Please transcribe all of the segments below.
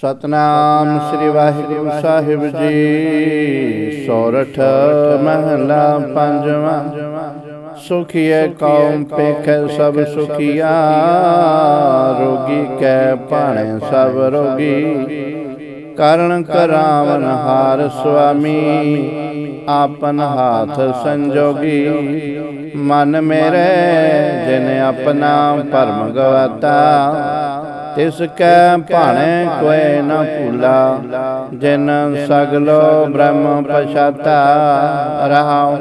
ਸਤਨਾਮ ਸ੍ਰੀ ਵਾਹਿਗੁਰੂ ਸਾਹਿਬ ਜੀ। ਸੋਰਠ ਮਹਲਾ ਪੰਜਵਾਂ। ਸੁਖੀਏ ਕੌਮ ਪੇਖੈ ਸਭ ਸੁਖੀਆ। ਰੋਗੀ ਕੈ ਭਾਣੇ ਸਭ ਰੋਗੀ। ਕਰਨ ਕਰਾਵਨ ਹਾਰ ਸੁਆਮੀ। ਆਪਨ ਹਾਥ ਸੰਜੋਗੀ। ਮਨ ਮੇਰੇ ਜਿਨ ਆਪਣਾ ਭਰਮ ਗਵਾਤਾ। ਤਿਸ ਕੈ ਭਾਣੇ ਕੋਇ ਨ ਭੂਲਾ ਜਿਨ ਸਗਲੋ ਬ੍ਰਹਮ ਪਛਾਤਾ ਰਹਾਉ।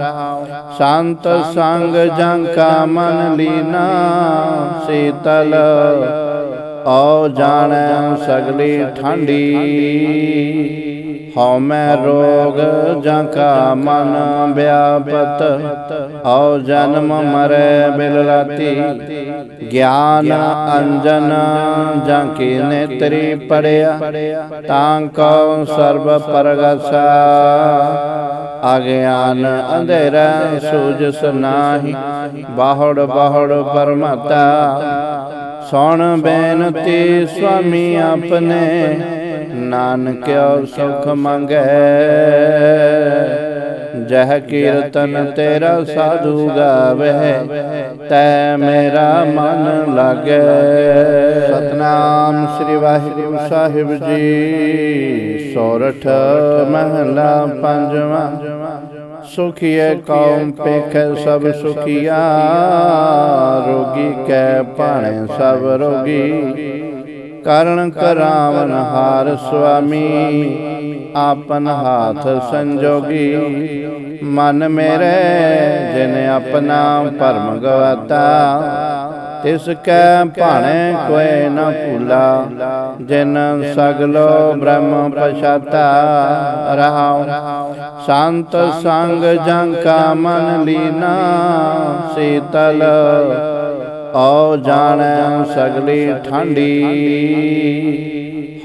ਸੰਤ ਸੰਗ ਜੰ ਕਾ ਮਨ ਲੀਨਾ, ਸੀਤਲ ਓ ਜਾਣੈ ਸਗਲੀ ਠੰਡੀ ਹਉ ਮੈਂ ਰੋਗ ਜਾਂ ਕਾ ਮਨ ਵਿਆਪਤ ਓ ਜਨਮ ਮਰੈ ਬਿਲਲਾਤੀ ਗਿਆਨ ਅੰਜਨ ਜਾਂ ਕੀ ਨੇਤਰੀ ਪੜਿਆ, ਤਾਂ ਕਉ ਸਰਬ ਪਰਗਸਾ। ਅਗਿਆਨ ਅੰਧੇਰਾ ਸੂਜਸ ਨਾਹੀ, ਬਾਹੜ ਬਾਹੜ ਪਰਮਤਾ। ਸੁਣ ਬੇਨਤੀ ਸੁਆਮੀ ਆਪਣੇ ਨਾਨਕਿਓ ਸੁਖ ਮੰਗੈ। ਜਹ ਕੀਰਤਨ ਤੇਰਾ ਸਾਧੂ ਗਾਵੇ, ਤੈ ਮੇਰਾ ਮਨ ਲਾਗੈ। ਸਤਨਾਮ ਸ੍ਰੀ ਵਾਹਿਗੁਰੂ ਸਾਹਿਬ ਜੀ, ਸੋਰਠ ਮਹਲਾ ਪੰਜਵਾਂ। ਸੁਖੀਏ ਕੌਮ ਪੇਖੈ ਸਭ ਸੁਖੀਆ, ਰੋਗੀ ਕੈ ਭਾਣੇ ਸਭ ਰੋਗੀ। ਕਰਨ ਕਰਾਵਨ ਹਾਰ ਸੁਆਮੀ, ਆਪਨ ਹਾਥ ਸੰਜੋਗੀ। ਮਨ ਮੇਰੇ ਜਿਨ ਆਪਣਾ ਭਰਮ ਗਵਾਤਾ, ਤਿਸ ਕੈ ਭਾਣੇ ਕੋਇ ਨ ਭੂਲਾ। ਜਿਨ ਸਗਲੋ ਬ੍ਰਹਮ ਪਛਾਤਾ, ਰਹਾਉ। ਸੰਤ ਸੰਗ ਜੰ ਕਾ ਮਨ ਲੀਨਾ, ਸੀਤਲ ਓ ਜਾਣੈ ਸਗਲੀ ਠੰਡੀ।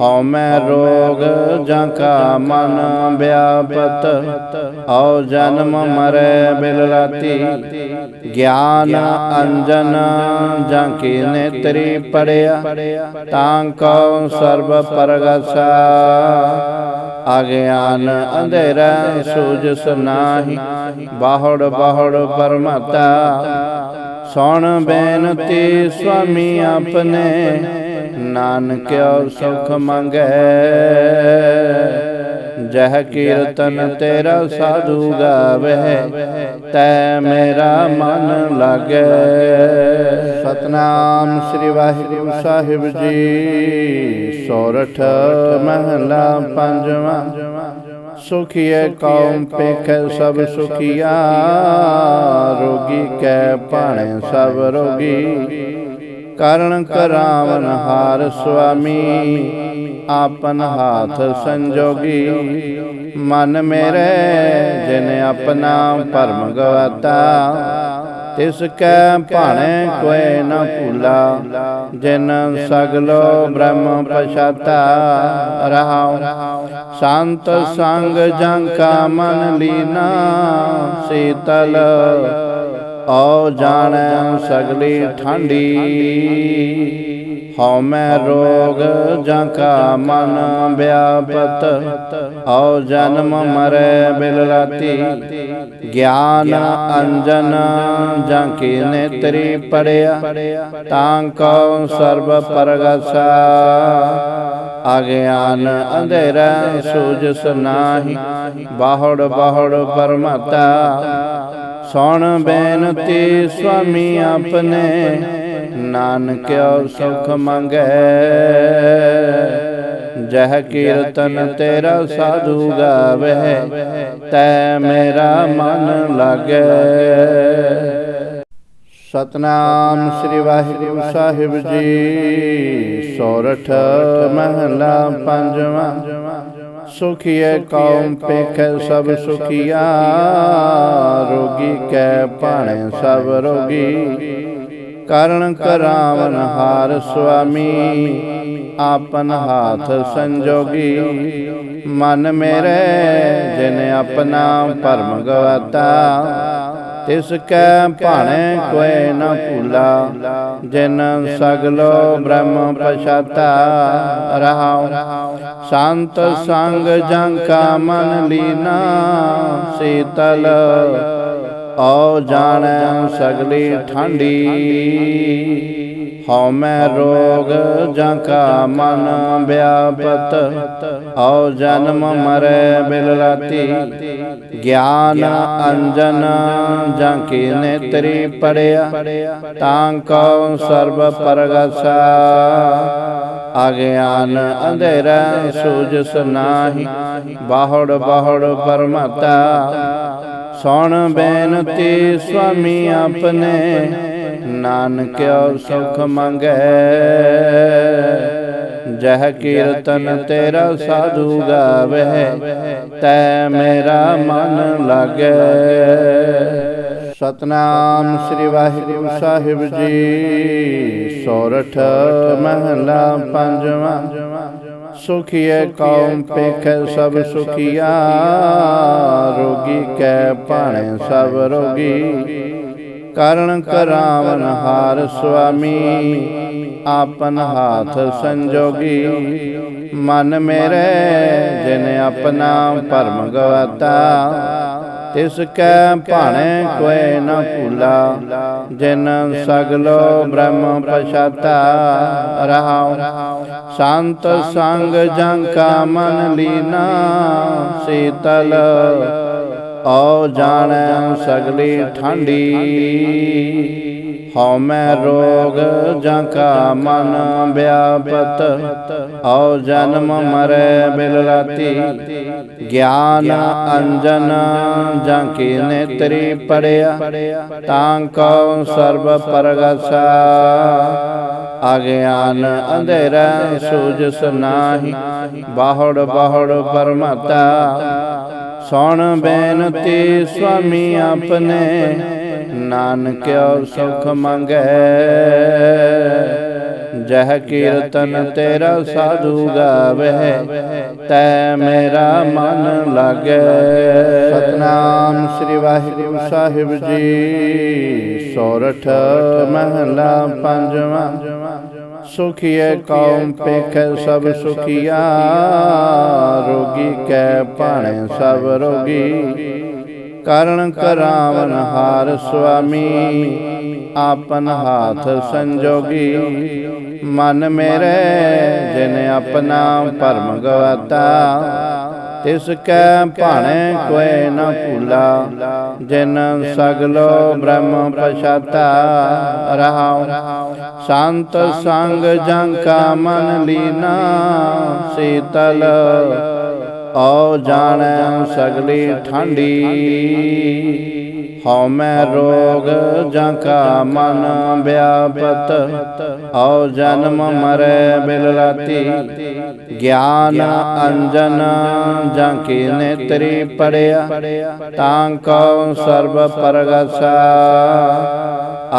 ਹਉ ਮੈਂ ਰੋਗ ਜਾਂ ਕਾ ਮਨ ਵਿਆਪਤ। ਓ ਜਨਮ ਮਰੈ ਬਿਲਲਾਤੀ ਗਿਆਨ ਅੰਜਨ ਜਾਂ ਕੀ ਨੇਤਰੀ ਪੜਿਆ, ਤਾਂ ਕਉ ਸਰਬ ਪਰਗਸਾ। ਅਗਿਆਨ ਅੰਧੇਰਾ ਸੂਜਸ ਨਾਹੀ, ਬਾਹੜ ਬਾਹੜ ਪਰਮਤਾ। ਸੁਣ ਬੇਨਤੀ ਸੁਆਮੀ ਆਪਣੇ ਨਾਨਕਿਓ ਸੁਖ ਮੰਗੈ। ਜਹ ਕੀਰਤਨ ਤੇਰਾ ਸਾਧੂ ਗਾਵੇ ਤੈ ਮੇਰਾ ਮਨ ਲਾਗੈ। ਸਤਨਾਮ ਸ੍ਰੀ ਵਾਹਿਗੁਰੂ ਸਾਹਿਬ ਜੀ। ਸੋਰਠ ਮਹਲਾ ਪੰਜਵਾਂ। ਸੁਖੀਏ ਕੌਮ, ਪੇਖੈ ਸਭ ਸੁਖੀਆ, ਰੋਗੀ ਕੈ ਭਾਣੇ ਸਭ ਰੋਗੀ। ਕਰਨ ਕਰਾਵਨ ਹਾਰ ਸੁਆਮੀ, ਆਪਨ ਹਾਥ ਸੰਜੋਗੀ। ਮਨ ਮੇਰੇ, ਜਿਨ ਆਪਣਾ ਭਰਮ ਗਵਾਤਾ, ਤਿਸ ਕੈ ਭਾਣੇ ਕੋਇ ਨ ਭੂਲਾ। ਜਿਨ ਸਗਲੋ ਬ੍ਰਹਮ ਪਛਤਾ, ਰਹਾਉ। ਸੰਤ ਸੰਗ ਜੰ ਕਾ ਮਨ ਲੀਨਾ, ਸੀਤਲ। ਓ ਜਾਣੈ ਸਗਲੀ ਠੰਡੀ। ਹਉ ਮੈਂ ਰੋਗ ਜਾਂ ਕਾ ਮਨ ਵਿਆਪਤ। ਓ ਜਨਮ ਮਰੈ ਬਿਲਲਾਤੀ ਗਿਆਨ ਅੰਜਨ ਜਾਂ ਕੀ ਨੇਤਰੀ ਪੜਿਆ ਤਾਂ ਕਉ ਸਰਬ ਪਰਗਸਾ ਅਗਿਆਨ ਅੰਧੇਰਾ ਸੂਜਸ ਨਾਹੀ ਬਾਹੜ ਬਾਹੜ ਪਰਮਤਾ। ਸੁਣ ਬੇਨਤੀ ਸੁਆਮੀ ਆਪਣੇ। ਨਾਨਕਿਓ ਸੁਖ ਮੰਗੈ। ਜਹ ਕੀਰਤਨ ਤੇਰਾ ਸਾਧੂ ਗਾਵੇ, ਤੈ ਮੇਰਾ ਮਨ ਲਾਗੈ। ਸਤਨਾਮ ਸ੍ਰੀ ਵਾਹਿਗੁਰੂ ਸਾਹਿਬ ਜੀ, ਸੋਰਠ ਮਹਲਾ ਪੰਜਵਾਂ। ਸੁਖੀਏ ਕੌਮ ਪੇਖੈ ਸਭ ਸੁਖੀਆ, ਰੋਗੀ ਕੈ ਭਾਣੇ ਸਭ ਰੋਗੀ। ਕਰਨ ਕਰਾਵਨ ਹਾਰ ਸੁਆਮੀ ਆਪਨ ਹਾਥ ਸੰਜੋਗੀ। ਮਨ ਮੇਰੇ, ਜਿਨ ਆਪਣਾ ਭਰਮ ਗਵਾਤਾ, ਤਿਸ ਕੈ ਭਾਣੇ ਕੋਇ ਨ ਭੂਲਾ। ਜਿਨ ਸਗਲੋ ਬ੍ਰਹਮ ਪਛਾਤਾ, ਰਹਾਉ। ਸੰਤ ਸੰਗ ਜੰ ਕਾ ਮਨ ਲੀਨਾ, ਸੀਤਲ। ਓ ਜਾਣੈ ਸਗਲੀ ਠੰਡੀ। ਹਉ ਮੈਂ ਰੋਗ ਜਾਂ ਕਾ ਮਨ ਵਿਆਪਤ। ਓ ਜਨਮ ਮਰੈ ਬਿਲ ਰਾਤੀ ਗਿਆਨ ਅੰਜਨ ਜਾਂ ਕੀ ਨੇਤਰੀ ਪੜਿਆ ਤਾਂ ਕਉ ਸਰਬ ਪਰਗਸਾ। ਅਗਿਆਨ ਅੰਧੇਰਾ ਸੂਜਸ ਨਾਹੀ ਬਾਹੜ ਬਾਹੜ ਪਰਮਤਾ। ਸੁਣ ਬੇਨਤੀ ਸੁਆਮੀ ਆਪਣੇ। ਨਾਨਕਿਓ ਸੁਖ ਮੰਗੈ। ਜਹ ਕੀਰਤਨ ਤੇਰਾ ਸਾਧੂ ਗਾਵੇ ਤੈ ਮੇਰਾ ਮਨ ਲਾਗੈ। ਸਤਨਾਮ ਸ੍ਰੀ ਵਾਹਿਗੁਰੂ ਸਾਹਿਬ ਜੀ। ਸੋਰਠ ਮਹਲਾ ਪੰਜਵਾਂ। ਸੁਖੀਏ ਕੌਮ ਪੇਖੈ ਸਭ ਸੁਖੀਆ। ਰੋਗੀ ਕੈ ਭਾਣੇ ਸਭ ਰੋਗੀ। ਕਰਨ ਕਰਾਵਨ ਹਾਰ ਸੁਆਮੀ। ਆਪਨ ਹਾਥ ਸੰਜੋਗੀ। ਮਨ ਮੇਰੇ ਜਿਨ ਆਪਣਾ ਭਰਮ ਗਵਾਤਾ। ਤਿਸ ਕੈ ਭਾਣੇ ਕੋਇ ਨ ਭੂਲਾ। ਜਿਨ ਸਗਲੋ ਬ੍ਰਹਮ ਪਛਾਤਾ। ਰਹਾਉ। ਸੰਤ ਸੰਗ ਜੰਕਾ ਮਨ ਲੀਨਾ। ਸੀਤਲ ਓ ਜਾਣੈ ਸਗਲੀ ਠੰਡੀ। ਹਉ ਮੈਂ ਰੋਗ ਜਾਂ ਕਾ ਮਨ ਵਿਆਪਤ। ਓ ਜਨਮ ਮਰੈ ਬਿਲ ਰਾਤੀ। ਗਿਆਨ ਅੰਜਨ ਜਾਂ ਕੀ ਨੇਤਰੀ ਪੜਿਆ, ਤਾਂ ਕਉ ਸਰਬ ਪਰਗਸਾ। ਅਗਿਆਨ ਅੰਧੇਰਾ ਸੂਜਸ ਨਾਹੀ। ਬਾਹੜ ਬਾਹੜ ਪਰਮਤਾ। ਸੁਣ ਬੇਨਤੀ ਸੁਆਮੀ ਆਪਣੇ ਨਾਨਕਿਓ ਸੁਖ ਮੰਗੈ। ਜਹ ਕੀਰਤਨ ਤੇਰਾ ਸਾਧੂ ਗਾਵੇ। ਤੈ ਮੇਰਾ ਮਨ ਲਾਗੈ। ਸਤਨਾਮ ਸ੍ਰੀ ਵਾਹਿਗੁਰੂ ਸਾਹਿਬ ਜੀ। ਸੋਰਠ ਮਹਲਾ ਪੰਜਵਾਂ। ਸੁਖੀਏ ਕੌਮ ਪੇਖੈ ਸਭ ਸੁਖੀਆ। ਰੋਗੀ ਕੈ ਭਾਣੇ ਸਭ ਰੋਗੀ। ਕਰਨ ਕਰਾਵਨ ਹਾਰ ਸੁਆਮੀ। ਆਪਨ ਹਾਥ ਸੰਜੋਗੀ। ਮਨ ਮੇਰੇ ਜਿਨ ਆਪਣਾ ਭਰਮ ਗਵਾਤਾ। ਤਿਸ ਕੈ ਭਾਣੇ ਕੋਇ ਨ ਭੂਲਾ, ਜਿਨ ਸਗਲੋ ਬ੍ਰਹਮ ਪਛਾਤਾ ਰਹਾਉ। ਸੰਤ ਸੰਗ ਜੰ ਕਾ ਮਨ ਲੀਨਾ, ਸੀਤਲ ਓ ਜਾਣੈ ਸਗਲੀ ਠੰਡੀ। ਹਉ ਮੈਂ ਰੋਗ ਜਾਂ ਕਾ ਮਨ ਵਿਆਪਤ। ਓ ਜਨਮ ਮਰੈ ਬਿਲ ਰਾਤੀ। ਗਿਆਨ ਅੰਜਨ ਜਾਂ ਕੀ ਨੇਤਰੀ ਪੜਿਆ। ਤਾਂ ਕਉ ਸਰਬ ਪਰਗਸਾ।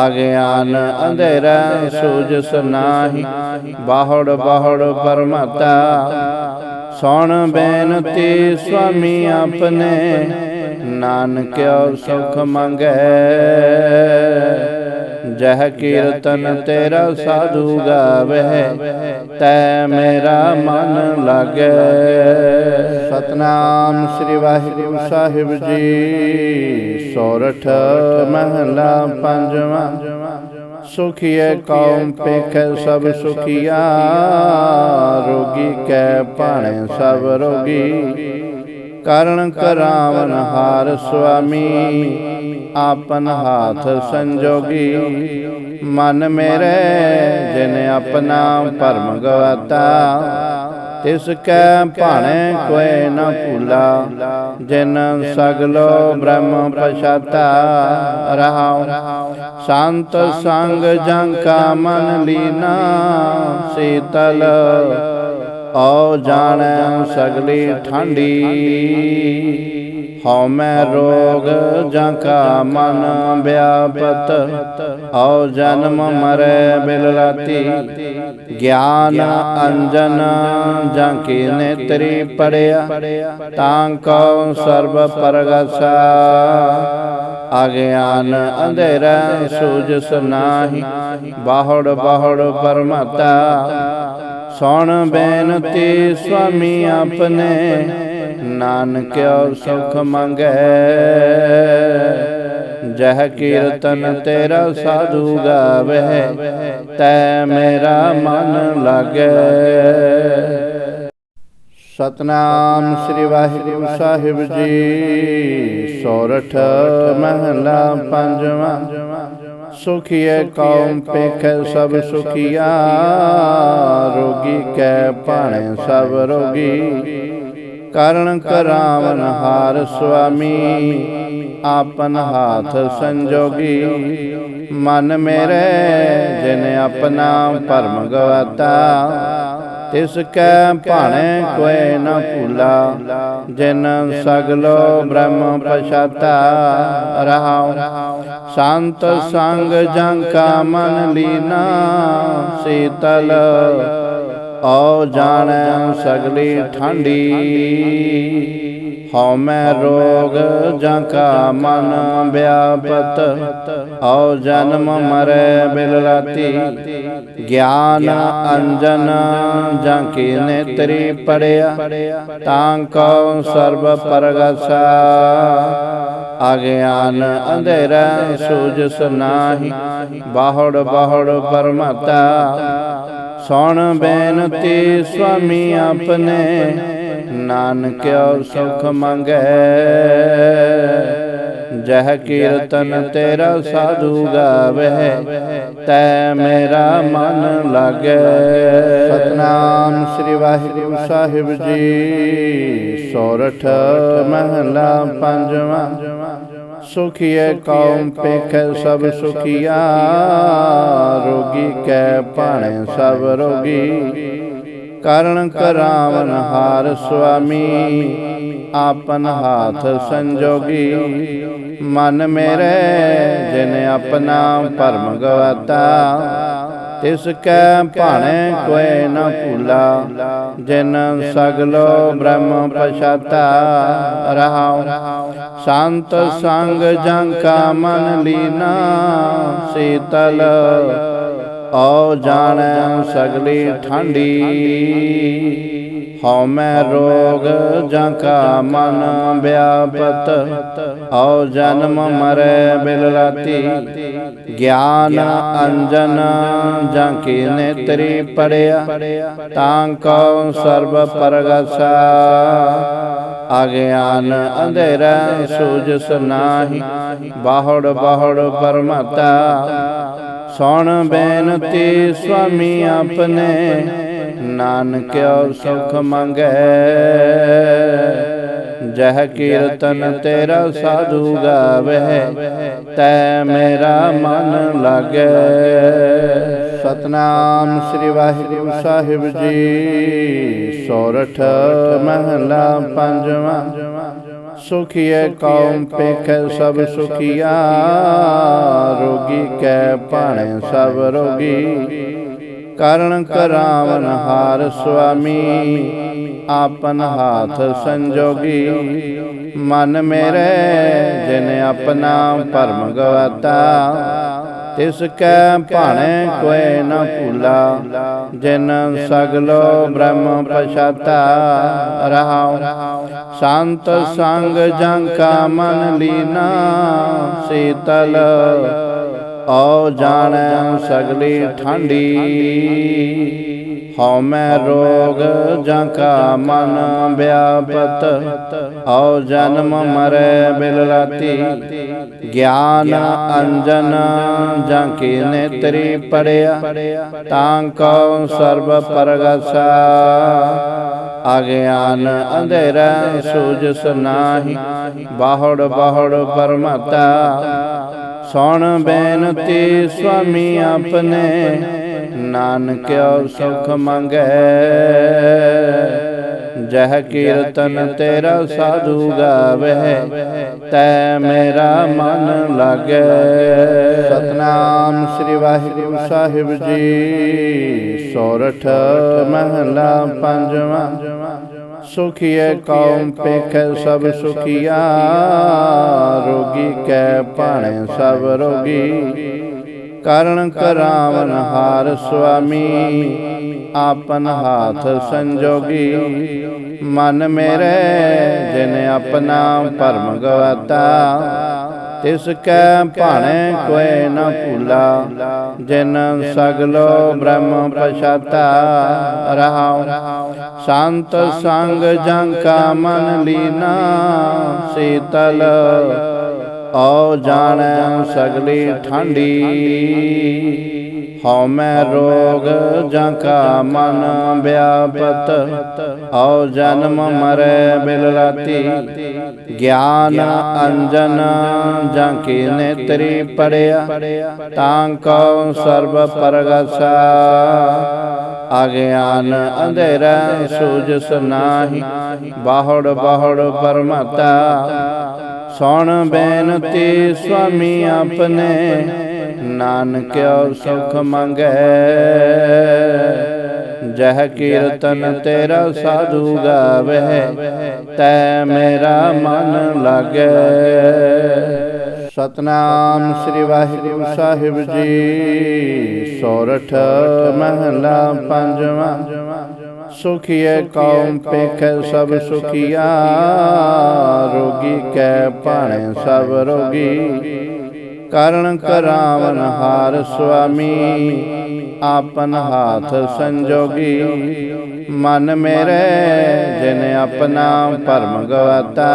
ਅਗਿਆਨ ਅੰਧੇਰਾ ਸੂਜਸ ਨਾਹੀ ਬਾਹੜ ਬਾਹੜ ਪਰਮਤਾ। ਸੁਣ ਬੇਨਤੀ ਸੁਆਮੀ ਆਪਣੇ। ਨਾਨਕਿਓ ਸੁਖ ਮੰਗੈ। ਜਹ ਕੀਰਤਨ ਤੇਰਾ ਸਾਧੂ ਗਾਵੇ, ਤੈ ਮੇਰਾ ਮਨ ਲਾਗੈ। ਸਤਨਾਮ ਸ੍ਰੀ ਵਾਹਿਗੁਰੂ ਸਾਹਿਬ ਜੀ। ਸੋਰਠ ਮਹਲਾ ਪੰਜਵਾਂ। ਸੁਖੀਏ ਕੌਮ ਪੇਖੈ ਸਭ ਸੁਖੀਆ। ਰੋਗੀ ਕੈ ਭਾਣੇ ਸਭ ਰੋਗੀ। ਕਰਨ ਕਰਾਵਨ ਹਾਰ ਸੁਆਮੀ। ਆਪਨ ਹਾਥ ਸੰਜੋਗੀ। ਮਨ ਮੇਰੇ ਜਿਨ ਆਪਣਾ ਭਰਮ ਗਵਾਤਾ। ਤਿਸ ਕੈ ਭਾਣੇ ਕੋਇ ਨ ਭੂਲਾ। ਜਿਨ ਸਗਲੋ ਬ੍ਰਹਮ ਪਛਾਤਾ। ਰਹਾਉ ਸੰਤ ਸੰਗ ਜੰ ਕਾ ਮਨ ਲੀਨਾ। ਸੀਤਲ ਓ ਜਾਣੈ ਸਗਲੀ ਠੰਡੀ। ਹਉ ਮੈਂ ਰੋਗ ਜਾਂ ਕਾ ਮਨ ਵਿਆਪਤ। ਓ ਜਨਮ ਮਰੈ ਬਿਲ ਰਾਤੀ ਗਿਆਨ ਅੰਜਨ ਜਾਂ ਕੀ ਨੇਤਰੀ ਪੜਿਆ। ਤਾਂ ਕਉ ਸਰਬ ਪਰਗਸਾ। ਅਗਿਆਨ ਅੰਧੇਰਾ ਸੂਜਸ ਨਾਹੀ ਬਾਹੜ ਬਾਹੜ ਪਰਮਤਾ। ਸੁਣ ਬੇਨਤੀ ਸੁਆਮੀ ਆਪਣੇ ਨਾਨਕਿਓ ਸੁਖ ਮੰਗੈ। ਜਹ ਕੀਰਤਨ ਤੇਰਾ ਸਾਧੂ ਗਾਵੇ, ਤੈ ਮੇਰਾ ਮਨ ਲਾਗੈ। ਸਤਨਾਮ ਸ੍ਰੀ ਵਾਹਿਗੁਰੂ ਸਾਹਿਬ ਜੀ। ਸੋਰਠ ਮਹਲਾ ਪੰਜਵਾਂ। ਸੁਖੀਏ ਕੌਮ ਪੇਖੈ ਸਭ ਸੁਖੀਆ। ਰੋਗੀ ਕੈ ਭਾਣੇ ਸਭ ਰੋਗੀ। ਕਰਨ ਕਰਾਵਨ ਹਾਰ ਸੁਆਮੀ। ਆਪਨ ਹਾਥ ਸੰਜੋਗੀ। ਮਨ ਮੇਰੇ ਜਿਨ ਆਪਣਾ ਭਰਮ ਗਵਾਤਾ। ਤਿਸ ਕੈ ਭਾਣੇ ਕੋਇ ਨ ਭੂਲਾ ਜਿਨ ਸਗਲੋ ਬ੍ਰਹਮ ਪਛਾਤਾ ਰਹਾਉ। ਸੰਤ ਸੰਗ ਜੰ ਕਾ ਮਨ ਲੀਨਾ, ਸੀਤਲ ਓ ਜਾਣੈ ਸਗਲੀ ਠੰਡੀ। ਹਉ ਮੈਂ ਰੋਗ ਜਾਂ ਕਾ ਮਨ ਵਿਆਪਤ, ਓ ਜਨਮ ਮਰੈ ਬਿਲਲਾਤੀ ਗਿਆਨ ਅੰਜਨ ਜਾਂ ਕੀ ਨੇਤਰੀ ਪੜਿਆ, ਤਾਂ ਕਉ ਸਰਬ ਪਰਗਸਾ। ਅਗਿਆਨ ਅੰਧੇਰਾ ਸੂਜਸ ਨਾਹੀ ਬਾਹੜ ਬਾਹੜ ਪਰਮਤਾ। ਸੁਣ ਬੇਨਤੀ ਸੁਆਮੀ ਆਪਣੇ ਨਾਨਕਿਓ ਸੁਖ ਮੰਗੈ। ਜਹ ਕੀਰਤਨ ਤੇਰਾ ਸਾਧੂ ਗਾਵੇ, ਤੈ ਮੇਰਾ ਮਨ ਲਾਗੈ। ਸਤਨਾਮ ਸ੍ਰੀ ਵਾਹਿਗੁਰੂ ਸਾਹਿਬ ਜੀ। ਸੋਰਠ ਮਹਲਾ ਪੰਜਵਾਂ। ਸੁਖੀਏ ਕੌਮ ਪੇਖੈ ਸਭ ਸੁਖੀਆ, ਰੋਗੀ ਕੈ ਭਾਣੇ ਸਭ ਰੋਗੀ। ਕਰਨ ਕਰਾਵਨ ਹਾਰ ਸੁਆਮੀ, ਆਪਨ ਹਾਥ ਸੰਜੋਗੀ। ਮਨ ਮੇਰੇ ਜਿਨ ਆਪਣਾ ਭਰਮ ਗਵਾਤਾ ਤਿਸ ਕੈ ਭਾਣੇ ਕੋਇ ਨ ਭੂਲਾ ਜਿਨ ਸਗਲੋ ਬ੍ਰਹਮ ਪਛਾਤਾ ਰਹਾਉ ਸੰਤ ਸੰਗ ਜੰ ਕਾ ਮਨ ਲੀਨਾ ਸੀਤਲ ਓ ਜਾਣੈ ਸਗਲੀ ਠੰਡੀ। ਹਉ ਮੈਂ ਰੋਗ ਜਾਂ ਕਾ ਮਨ ਵਿਆਪਤ। ਓ ਜਨਮ ਮਰੈ ਬਿਲਲਾਤੀ ਗਿਆਨ ਅੰਜਨ ਜਾਂ ਕੀ ਨੇਤਰੀ ਪੜਿਆ। ਤਾਂ ਕਉ ਸਰਬ ਪਰਗਸਾ। ਅਗਿਆਨ ਅੰਧੇਰਾ ਸੂਜਸ ਨਾਹੀ ਬਾਹੜ ਬਾਹੜ ਪਰਮਤਾ। ਸੁਣ ਬੇਨਤੀ ਸੁਆਮੀ ਆਪਣੇ। ਨਾਨਕਿਓ ਸੁਖ ਮੰਗੈ। ਜਹ ਕੀਰਤਨ ਤੇਰਾ ਸਾਧੂ ਗਾਵੇ, ਤੈ ਮੇਰਾ ਮਨ ਲਾਗੈ। ਸਤਨਾਮ ਸ੍ਰੀ ਵਾਹਿਗੁਰੂ ਸਾਹਿਬ ਜੀ, ਸੋਰਠ ਮਹਲਾ ਪੰਜਵਾਂ। ਸੁਖੀਏ ਕੌਮ ਪੇਖੈ ਸਭ ਸੁਖੀਆ, ਰੋਗੀ ਕੈ ਭਾਣੇ ਸਭ ਰੋਗੀ। ਕਰਨ ਕਰਾਵਨ ਹਾਰ ਸੁਆਮੀ। ਆਪਨ ਹਾਥ ਸੰਜੋਗੀ। ਮਨ ਮੇਰੇ ਜਿਨ ਆਪਣਾ ਭਰਮ ਗਵਾਤਾ। ਤਿਸ ਕੈ ਭਾਣੇ ਕੋਇ ਨ ਭੂਲਾ। ਜਿਨ ਸਗਲੋ ਬ੍ਰਹਮ ਪਛਾਤਾ। ਰਹਾਉ ਸੰਤ ਸੰਗ ਜੰ ਕਾ ਮਨ ਲੀਨਾ। ਸੀਤਲ ਓ ਜਾਣੈ ਸਗਲੀ ਠੰਡੀ। ਹਉ ਮੈਂ ਰੋਗ ਜਾਂ ਕਾ ਮਨ ਵਿਆਪਤ। ਓ ਜਨਮ ਮਰੈ ਬਿਲਲਾਤੀ ਗਿਆਨ ਅੰਜਨ ਜਾਂ ਕੀ ਨੇਤਰੀ ਪੜਿਆ, ਤਾਂ ਕਉ ਸਰਬ ਪਰਗਸਾ। ਅਗਿਆਨ ਅੰਧੇਰਾ ਸੂਜਸ ਨਾਹੀ, ਬਾਹੜ ਬਾਹੜ ਪਰਮਤਾ। ਸੁਣ ਬੇਨਤੀ ਸੁਆਮੀ ਆਪਣੇ ਨਾਨਕਿਓ ਸੁਖ ਮੰਗੈ। ਜਹ ਕੀਰਤਨ ਤੇਰਾ ਸਾਧੂ ਗਾਵੇ। ਤੈ ਮੇਰਾ ਮਨ ਲਾਗੈ। ਸਤਨਾਮ ਸ੍ਰੀ ਵਾਹਿਗੁਰੂ ਸਾਹਿਬ ਜੀ। ਸੋਰਠ ਮਹਲਾ ਪੰਜਵਾਂ। ਸੁਖੀਏ ਕੌਮ ਪੇਖੈ ਸਭ ਸੁਖੀਆ, ਰੋਗੀ ਕੈ ਭਾਣੇ ਸਭ ਰੋਗੀ। ਕਰਨ ਕਰਾਵਨ ਹਾਰ ਸੁਆਮੀ, ਆਪਨ ਹਾਥ ਸੰਜੋਗੀ। ਮਨ ਮੇਰੇ, ਜਿਨ ਆਪਣਾ ਪਰਮ ਗਵਾਤਾ ਤਿਸ ਕੈ ਭਾਣੇ ਕੋਏ ਨ ਭੂਲਾ ਜਿਨ ਸਗਲੋ ਬ੍ਰਹਮ ਪਛਾਤਾ ਰਹਾਉ। ਸੰਤ ਸੰਗ ਜੰ ਕਾ ਮਨ ਲੀਨਾ, ਸੀਤਲ ਓ ਜਾਣੈ ਸਗਲੀ ਠੰਡੀ। ਹਉ ਮੈਂ ਰੋਗ ਜਾਂ ਕਾ ਮਨ ਵਿਆਪਤ ਓ ਜਨਮ ਮਰੈ ਬਿਲਲਾਤੀ ਗਿਆਨ ਅੰਜਨ ਜਾਂ ਕੀ ਨੇਤਰੀ ਪੜਿਆ, ਤਾਂ ਕਉ ਸਰਬ ਪਰਗਸਾ। ਅਗਿਆਨ ਅੰਧੇਰਾ ਸੂਜਸ ਨਾਹੀ, ਬਾਹੜ ਬਾਹੜ ਪਰਮਤਾ। ਸੁਣ ਬੇਨਤੀ ਸੁਆਮੀ ਆਪਣੇ ਨਾਨਕਿਓ ਸੁਖ ਮੰਗੈ। ਜਹ ਕੀਰਤਨ ਤੇਰਾ ਸਾਧੂ ਗਾਵੇ, ਤੈ ਮੇਰਾ ਮਨ ਲਾਗੈ। ਸਤਨਾਮ ਸ੍ਰੀ ਵਾਹਿਗੁਰੂ ਸਾਹਿਬ ਜੀ, ਸੋਰਠ ਮਹਲਾ ਪੰਜਵਾਂ। ਸੁਖੀਏ ਕੌਮ ਪੇਖੈ ਸਭ ਸੁਖੀਆ, ਰੋਗੀ ਕੈ ਭਾਣੇ ਸਭ ਰੋਗੀ। ਕਰਨ ਕਰਾਵਨ ਹਾਰ ਸੁਆਮੀ, ਆਪਨ ਹਾਥ ਸੰਜੋਗੀ। ਮਨ ਮੇਰੇ ਜਿਨ ਆਪਣਾ ਭਰਮ ਗਵਾਤਾ,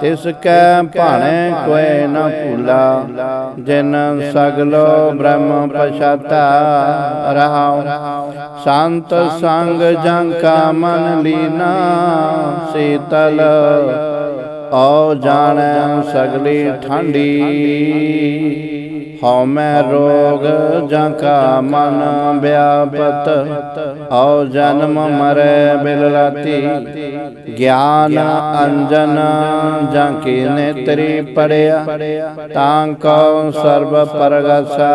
ਤਿਸ ਕੈ ਭਾਣੇ ਕੋਏ ਨ ਭੂਲਾ। ਜਿਨ ਸਗਲੋ ਬ੍ਰਹਮ ਪਛਾਤਾ ਰਹਾਉ। ਸੰਤ ਸੰਗ ਜੰ ਮਨ ਲੀਨਾ, ਸੀਤਲ ਓ ਜਾਣੈ ਸਗਲੀ ਠੰਡੀ ਹਉ ਮੈਂ ਰੋਗ ਜਾਂ ਕਾ ਮਨ ਵਿਆਪਤ। ਓ ਜਨਮ ਮਰੈ ਬਿਲਲਾਤੀ ਗਿਆਨ ਅੰਜਨ ਜਾਂ ਕੀ ਨੇਤਰੀ ਪੜਿਆ, ਤਾਂ ਕਉ ਸਰਬ ਪਰਗਸਾ।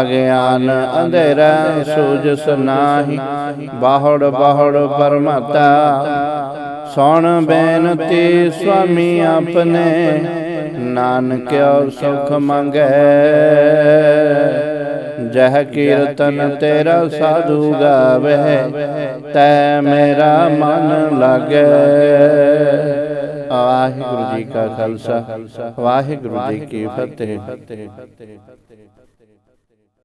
ਅਗਿਆਨ ਅੰਧੇਰਾ ਸੂਜਸ ਨਾਹੀ, ਬਾਹੜ ਬਾਹੜ ਪਰਮਤਾ। ਸੁਣ ਬੇਨਤੀ ਸੁਆਮੀ ਆਪਣੇ। ਨਾਨਕਿਓ ਸੁਖ ਮੰਗੈ। ਜਹ ਕੀਰਤਨ ਤੇਰਾ ਸਾਧੂ ਗਾਵੇ। ਤੈ ਮੇਰਾ ਮਨ ਲਾਗੈ। ਵਾਹਿਗੁਰੂ ਜੀ ਕਾ ਖਾਲਸਾ। ਵਾਹਿਗੁਰੂ ਜੀ ਕੀ ਫਤਿਹ।